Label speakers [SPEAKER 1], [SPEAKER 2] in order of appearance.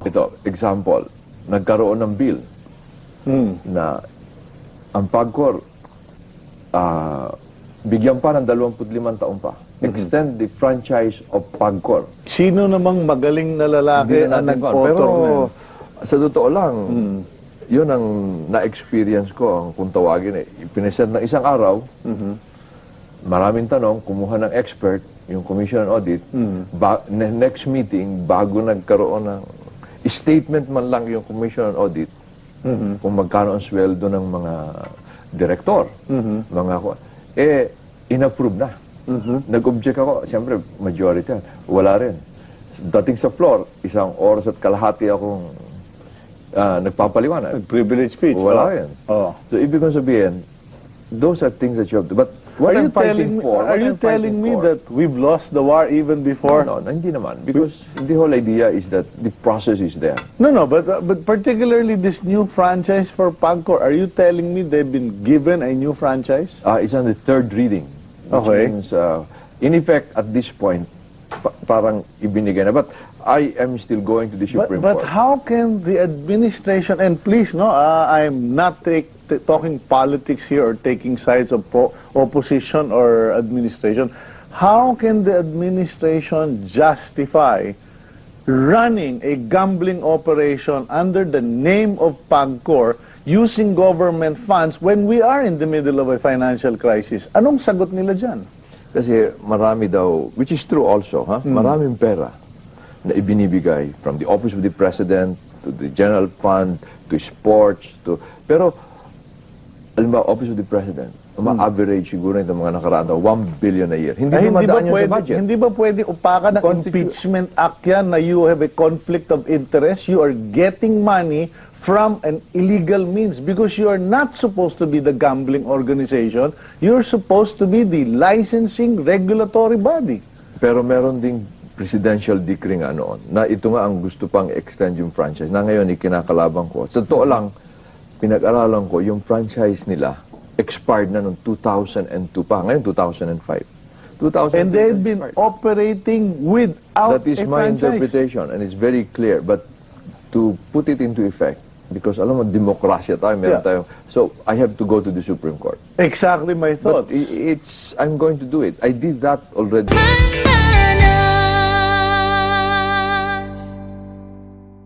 [SPEAKER 1] Ito, example, nagkaroon ng bill
[SPEAKER 2] Hmm.
[SPEAKER 1] na ang PAGCOR ah, bigyan pa ng 25 taon pa. Extend the franchise of PAGCOR.
[SPEAKER 2] Sino namang magaling na lalaki
[SPEAKER 1] na
[SPEAKER 2] ang nag-author
[SPEAKER 1] Pero
[SPEAKER 2] yan?
[SPEAKER 1] sa totoo lang, yun ang na-experience ko, ang kung tawagin eh. Ipinasend ng isang araw, maraming tanong, kumuha ng expert, yung Commission on Audit, ne- next meeting, bago nagkaroon ng statement man lang yung Commission on Audit, kung magkano ang sweldo ng mga direktor, mga ku- eh, inapprove na. Nag-object ako, siyempre, majority, wala rin. Dating sa floor, isang oras at kalahati akong ah, nagpapaliwanag.
[SPEAKER 2] Privilege speech.
[SPEAKER 1] Wala
[SPEAKER 2] oh.
[SPEAKER 1] yan.
[SPEAKER 2] Oh.
[SPEAKER 1] So, ibig kong sabihin, those are things that you have to, but what
[SPEAKER 2] are
[SPEAKER 1] I'm
[SPEAKER 2] you telling me,
[SPEAKER 1] for,
[SPEAKER 2] are you telling me
[SPEAKER 1] for-
[SPEAKER 2] that we've lost the war even before?
[SPEAKER 1] No, no, hindi naman. Because the whole idea is that the process is there.
[SPEAKER 2] No, no, but uh, but particularly this new franchise for Pagcor, are you telling me they've been given a new franchise?
[SPEAKER 1] Uh, it's on the third reading. Which
[SPEAKER 2] Okay.
[SPEAKER 1] means, uh, in effect, at this point, pa- parang ibinigay na. But I am still going to the
[SPEAKER 2] But,
[SPEAKER 1] Supreme
[SPEAKER 2] but
[SPEAKER 1] Court.
[SPEAKER 2] how can the administration, and please, no, uh, I'm not take, t- talking politics here or taking sides of po- opposition or administration. How can the administration justify running a gambling operation under the name of PAGCOR using government funds when we are in the middle of a financial crisis? Anong sagot nila dyan?
[SPEAKER 1] Kasi marami daw, which is true also, ha?
[SPEAKER 2] Hmm.
[SPEAKER 1] maraming pera na ibinibigay from the Office of the President to the General Fund to sports to... Pero, alam ba, Office of the President, ma-average siguro ito mga nakaraan daw, 1 billion a year. Hindi
[SPEAKER 2] Hmm. Ay,
[SPEAKER 1] ba
[SPEAKER 2] hindi ba
[SPEAKER 1] yun
[SPEAKER 2] pwede,
[SPEAKER 1] sa budget?
[SPEAKER 2] hindi ba pwede upakan ng
[SPEAKER 1] Constitu-
[SPEAKER 2] impeachment act yan na you have a conflict of interest? You are getting money from an illegal means because you are not supposed to be the gambling organization. You're supposed to be the licensing regulatory body.
[SPEAKER 1] Pero meron ding presidential decree nga noon na ito nga ang gusto pang extend yung franchise na ngayon ikinakalabang ko. Sa totoo lang, pinag-aralan ko yung franchise nila expired na noong 2002 pa. Ngayon 2005. 2002
[SPEAKER 2] And they've been
[SPEAKER 1] expired.
[SPEAKER 2] operating without
[SPEAKER 1] That is
[SPEAKER 2] a
[SPEAKER 1] my
[SPEAKER 2] franchise.
[SPEAKER 1] interpretation and it's very clear. But to put it into effect, because alam mo, demokrasya tayo, meron
[SPEAKER 2] Yeah.
[SPEAKER 1] tayo. So, I have to go to the Supreme Court.
[SPEAKER 2] Exactly my
[SPEAKER 1] But
[SPEAKER 2] thoughts.
[SPEAKER 1] i- it's, I'm going to do it. I did that already.